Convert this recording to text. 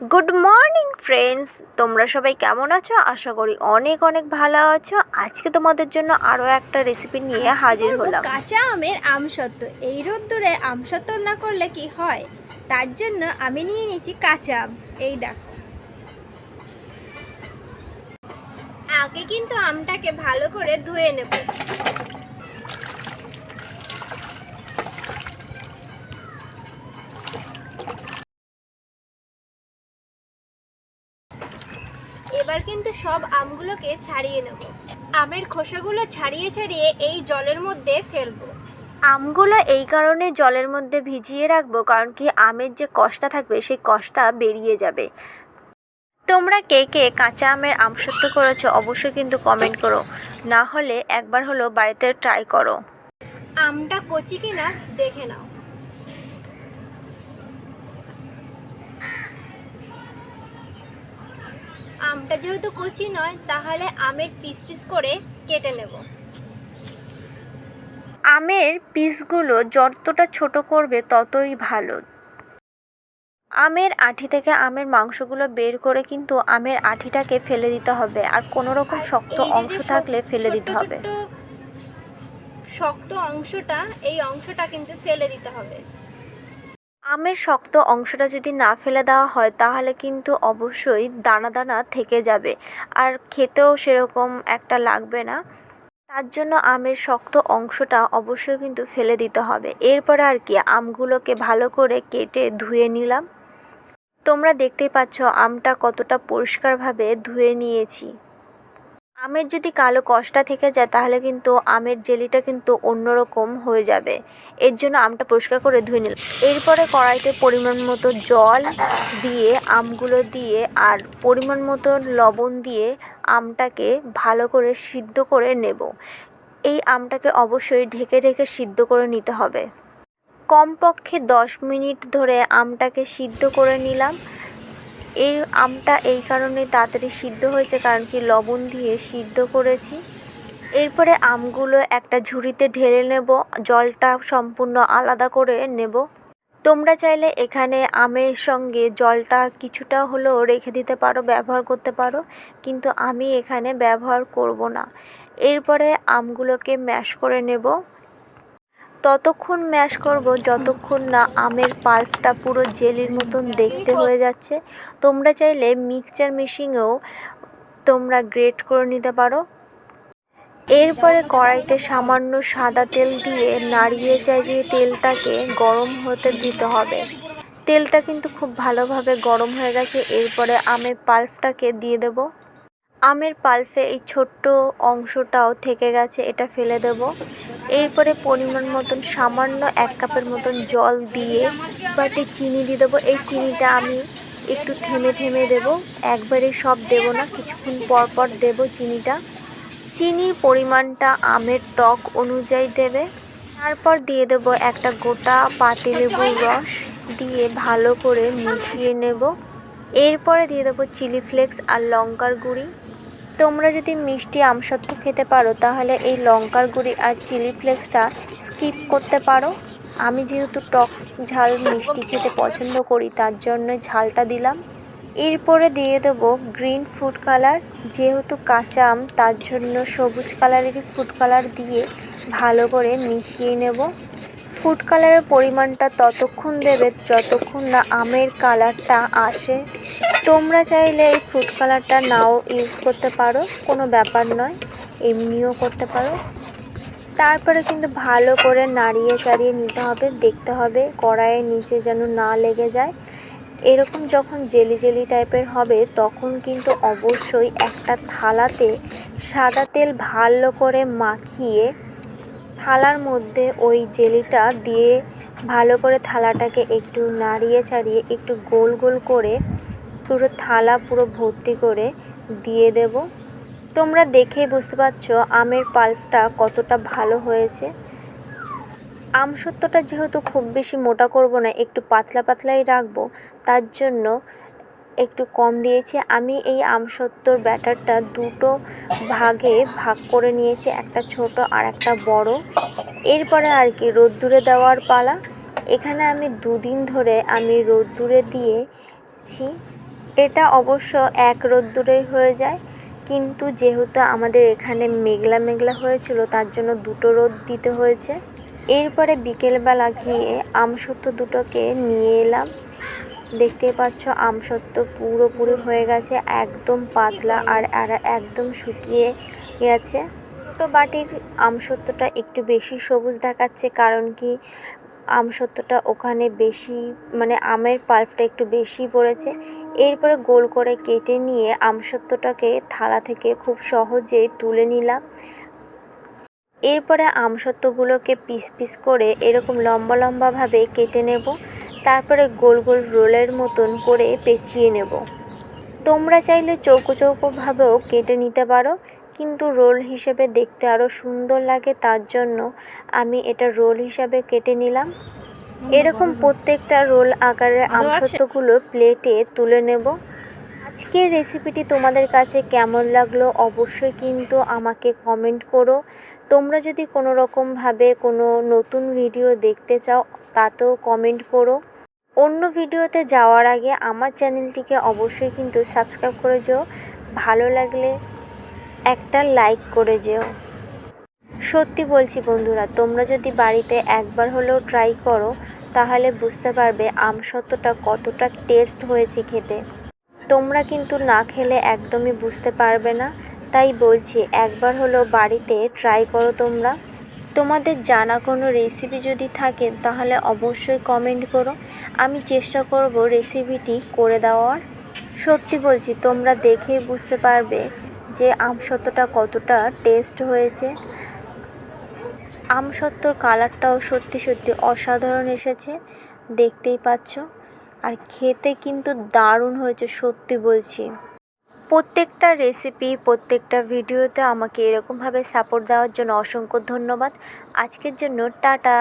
Good morning friends তোমরা সবাই কেমন আছো? আশা করি অনেক অনেক ভালো আছো। আজকে তোমাদের জন্য আরও একটা রেসিপি নিয়ে হাজির হলাম। কাঁচা আমের আমসত্ত্ব এই রোদ্দুরে আমসত্ত্ব না করলে কি হয়? তার জন্য আমি নিয়ে নিয়েছি কাঁচা আম। এই দেখো। আগে কিন্তু আমটাকে ভালো করে ধুয়ে নেব। এবার কিন্তু সব আমগুলোকে ছাড়িয়ে নেব। আমের খোসাগুলো ছাড়িয়ে ছাড়িয়ে এই জলের মধ্যে ফেলব। আমগুলো এই কারণে জলের মধ্যে ভিজিয়ে রাখব কারণ কি আমের যে কষটা থাকবে সেই কষটা বেরিয়ে যাবে। তোমরা কে কে কাঁচা আমের আমসত্ব করেছ অবশ্যই কিন্তু কমেন্ট করো। না হলে একবার হলো বাড়িতে ট্রাই করো। আমটা কচি কিনা দেখে নাও। আমটা যেহেতু কচি নয় তাহলে আমের পিস পিস করে কেটে নেব। আমের পিসগুলো যতটা ছোট করবে ততই ভালো। আমের আঠি থেকে আমের মাংসগুলো বের করে কিন্তু আমের আঠিটাকে ফেলে দিতে হবে আর কোনো রকম শক্ত অংশ থাকলে ফেলে দিতে হবে। শক্ত অংশটা এই অংশটা কিন্তু ফেলে দিতে হবে। আমের শক্ত অংশটা যদি না ফেলে দেওয়া হয়, তাহলে কিন্তু অবশ্যই দানা দানা থেকে যাবে। আর খেতেও সেরকম একটা লাগবে না। তার জন্য আমের শক্ত অংশটা অবশ্যই কিন্তু ফেলে দিতে হবে। এরপরে আর কি, আমগুলোকে ভালো করে কেটে ধুয়ে নিলাম। তোমরা দেখতেই পাচ্ছ, আমটা কতটা পরিষ্কারভাবে ধুয়ে নিয়েছি। আমের যদি কালো কষটা থেকে যায়, তাহলে কিন্তু আমের জেলিটা কিন্তু অন্যরকম হয়ে যাবে। এর জন্য আমটা পরিষ্কার করে ধুয়ে নিলাম। এরপরে কড়াইতে পরিমাণ মতো জল দিয়ে, আমগুলো দিয়ে, আর পরিমাণ মতো লবণ দিয়ে আমটাকে ভালো করে সিদ্ধ করে নেব। এই আমটাকে অবশ্যই ঢেকে ঢেকে সিদ্ধ করে নিতে হবে। কমপক্ষে দশ মিনিট ধরে আমটাকে সিদ্ধ করে নিলাম। এই আমটা এই কারণে তাড়াতাড়ি সিদ্ধ হয়েছে, কারণ কি লবণ দিয়ে সিদ্ধ করেছি। এরপরে আমগুলো একটা ঝুড়িতে ঢেলে নেব, জলটা সম্পূর্ণ আলাদা করে নেব। তোমরা চাইলে এখানে আমের সঙ্গে জলটা কিছুটা হলেও রেখে দিতে পারো, ব্যবহার করতে পারো, কিন্তু আমি এখানে ব্যবহার করব না। এরপরে আমগুলোকে ম্যাশ করে নেব। ততক্ষণ ম্যাশ করব, যতক্ষণ না আমের পাল্পটা পুরো জেলির মতন দেখতে হয়ে যাচ্ছে। তোমরা চাইলে মিক্সচার মেশিনেও তোমরা গ্রেট করে নিতে পারো। এরপরে কড়াইতে সামান্য সাদা তেল দিয়ে নাড়িয়ে চাড়িয়ে তেলটাকে গরম হতে দিতে হবে। তেলটা কিন্তু খুব ভালোভাবে গরম হয়ে গেছে, এরপরে আমের পাল্পটাকে দিয়ে দেব। আমের পাল্পে এই ছোট্ট অংশটাও থেকে গেছে, এটা ফেলে দেব। এরপরে পরিমাণ মতন সামান্য এক কাপের মতন জল দিয়ে বাটি চিনি দিয়ে দেবো। এই চিনিটা আমি একটু থেমে থেমে দেব, একবারে সব দেব না, কিছুক্ষণ পর পর দেব চিনিটা। চিনির পরিমাণটা আমের টক অনুযায়ী দেবে। তারপর দিয়ে দেব একটা গোটা পাতিলেবুর রস, দিয়ে ভালো করে মিশিয়ে নেব। এরপরে দিয়ে দেবো চিলি ফ্লেক্স আর লঙ্কার গুঁড়ি। তোমরা যদি মিষ্টি আমসত্ত্ব খেতে পারো, তাহলে এই লঙ্কার গুঁড়ি আর চিলি ফ্লেক্সটা স্কিপ করতে পারো। আমি যেহেতু টক ঝাল মিষ্টি খেতে পছন্দ করি, তার জন্য ঝালটা দিলাম। এরপরে দিয়ে দেবো গ্রিন ফুড কালার। যেহেতু কাঁচা আম, তার জন্য সবুজ কালারেরই ফুড কালার দিয়ে ভালো করে মিশিয়ে নেব। ফুড কালারের পরিমাণটা ততক্ষণ দেবে যতক্ষণ না আমের কালারটা আসে। তোমরা চাইলে এই ফুড কালারটা নাও ইউজ করতে পারো, কোনো ব্যাপার নয়, এমনিও করতে পারো। তারপরে কিন্তু ভালো করে নাড়িয়ে চাড়িয়ে নিতে হবে, দেখতে হবে কড়াইয়ের নিচে যেন না লেগে যায়। এরকম যখন জেলি জেলি টাইপের হবে, তখন কিন্তু অবশ্যই একটা থালাতে সাদা তেল ভালো করে মাখিয়ে থালার মধ্যে ওই জেলিটা দিয়ে ভালো করে থালাটাকে একটু নাড়িয়ে চাড়িয়ে একটু গোল গোল করে পুরো থালা পুরো ভর্তি করে দিয়ে দেব। তোমরা দেখেই বুঝতে পারছ আমের পাল্পটা কতটা ভালো হয়েছে। আমসত্ত্বটা যেহেতু খুব বেশি মোটা করব না, একটু পাতলা পাতলাই রাখব, তার জন্য একটু কম দিয়েছি। আমি এই আমসত্ত্বর ব্যাটারটা দুটো ভাগে ভাগ করে নিয়েছি, একটা ছোট আর একটা বড়। এরপরে আর কি, রোদ্দুরে দেওয়ার পালা। এখানে আমি দুদিন ধরে আমি রোদ্দুরে দিয়েছি। এটা অবশ্য এক রোদ্দুরেই হয়ে যায়, কিন্তু যেহেতু আমাদের এখানে মেঘলা মেঘলা হয়েছিল, তার জন্য দুটো রোদ দিতে হয়েছে। এরপরে বিকেলবেলা গিয়ে আমসত্ত্ব দুটোকে নিয়ে এলাম। দেখতে পাচ্ছ আমসত্ত্ব পুরোপুরি হয়ে গেছে, একদম পাতলা আর আর একদম শুকিয়ে গেছে। ছোটো বাটির আমসত্ত্বটা একটু বেশি সবুজ দেখাচ্ছে, কারণ কি আমসত্ত্বটা ওখানে বেশি মানে আমের পাল্পটা একটু বেশি পড়েছে। এরপরে গোল করে কেটে নিয়ে আমসত্ত্বটাকে থালা থেকে খুব সহজেই তুলে নিলাম। এরপরে আমসত্ত্বগুলোকে পিস পিস করে এরকম লম্বা লম্বাভাবে কেটে নেব। তারপরে গোল গোল রোলের মতন করে পেঁচিয়ে নেব। তোমরা চাইলে চৌকো চৌকোভাবেও কেটে নিতে পারো কিন্তু রোল হিসেবে দেখতে আরও সুন্দর লাগে তার জন্য আমি এটা রোল হিসাবে কেটে নিলাম। এরকম প্রত্যেকটা রোল আকারের আমসত্ত্বগুলো প্লেটে তুলে নেব। আজকের রেসিপিটি তোমাদের কাছে কেমন লাগল অবশ্যই কিন্তু আমাকে কমেন্ট করো। তোমরা যদি কোনো রকমভাবে কোনো নতুন ভিডিও দেখতে চাও তাতেও কমেন্ট করো। অন্য ভিডিওতে যাওয়ার আগে আমার চ্যানেলটিকে অবশ্যই কিন্তু সাবস্ক্রাইব করে যেও। ভালো লাগলে একটা লাইক করে যেও। সত্যি বলছি বন্ধুরা, তোমরা যদি বাড়িতে একবার হলেও ট্রাই করো, তাহলে বুঝতে পারবে আমসত্ত্বটা কতটা টেস্ট হয়েছে খেতে। তোমরা কিন্তু না খেলে একদমই বুঝতে পারবে না। তাই বলছি, একবার হলেও বাড়িতে ট্রাই করো তোমরা। তোমাদের জানা কোনো রেসিপি যদি থাকে, তাহলে অবশ্যই কমেন্ট করো। আমি চেষ্টা করব রেসিপিটি করে দেওয়ার। সত্যি বলছি, তোমরা দেখেই বুঝতে পারবে যে আমসত্ত্বটা কতটা টেস্ট হয়েছে। আমসত্ত্বর কালারটাও সত্যি সত্যি অসাধারণ এসেছে, দেখতেই পাচ্ছ। আর খেতে কিন্তু দারুণ হয়েছে, সত্যি বলছি। প্রত্যেকটা রেসিপি প্রত্যেকটা ভিডিওতে আমাকে এরকমভাবে সাপোর্ট দেওয়ার জন্য অসংখ্য ধন্যবাদ। আজকের জন্য টাটা।